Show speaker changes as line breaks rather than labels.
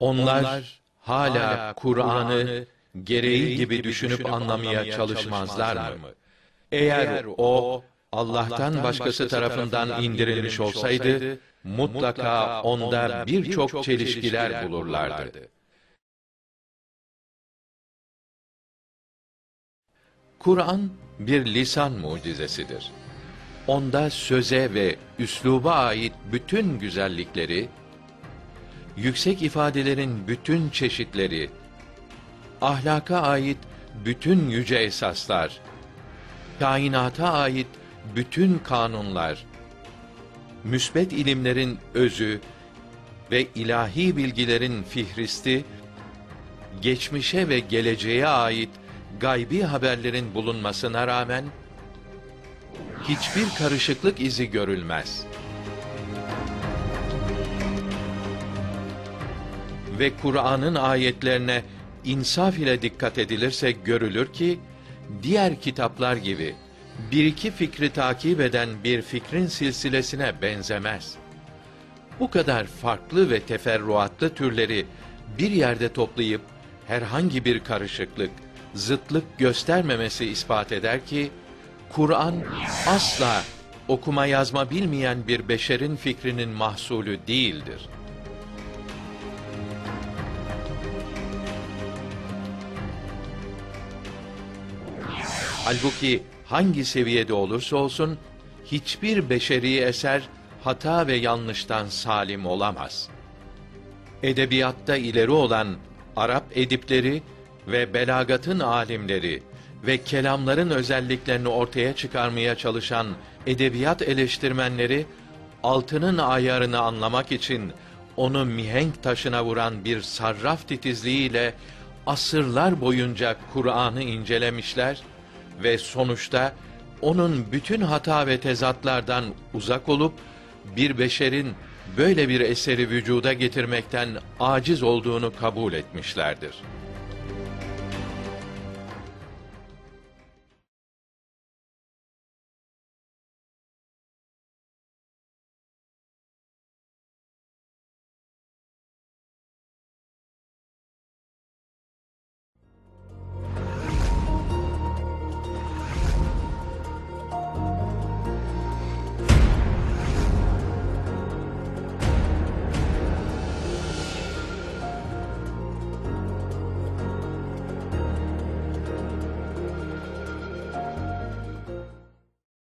Onlar hala Kur'an'ı gereği gibi düşünüp anlamaya çalışmazlar mı? Eğer o Allah'tan başkası tarafından indirilmiş olsaydı mutlaka onda birçok çelişkiler bulurlardı. Kur'an bir lisan mucizesidir. Onda söze ve üsluba ait bütün güzellikleri, yüksek ifadelerin bütün çeşitleri, ahlaka ait bütün yüce esaslar, kainata ait bütün kanunlar, müsbet ilimlerin özü ve ilahi bilgilerin fihristi, geçmişe ve geleceğe ait gaybi haberlerin bulunmasına rağmen, hiçbir karışıklık izi görülmez. Ve Kur'an'ın ayetlerine insaf ile dikkat edilirse görülür ki, diğer kitaplar gibi bir iki fikri takip eden bir fikrin silsilesine benzemez. Bu kadar farklı ve teferruatlı türleri bir yerde toplayıp herhangi bir karışıklık, zıtlık göstermemesi ispat eder ki, Kur'an asla okuma yazma bilmeyen bir beşerin fikrinin mahsulü değildir. Halbuki hangi seviyede olursa olsun hiçbir beşeri eser hata ve yanlıştan salim olamaz. Edebiyatta ileri olan Arap edipleri ve belagatın alimleri ve kelamların özelliklerini ortaya çıkarmaya çalışan edebiyat eleştirmenleri altının ayarını anlamak için onu mihenk taşına vuran bir sarraf titizliğiyle asırlar boyunca Kur'an'ı incelemişler ve sonuçta onun bütün hata ve tezatlardan uzak olup bir beşerin böyle bir eseri vücuda getirmekten aciz olduğunu kabul etmişlerdir.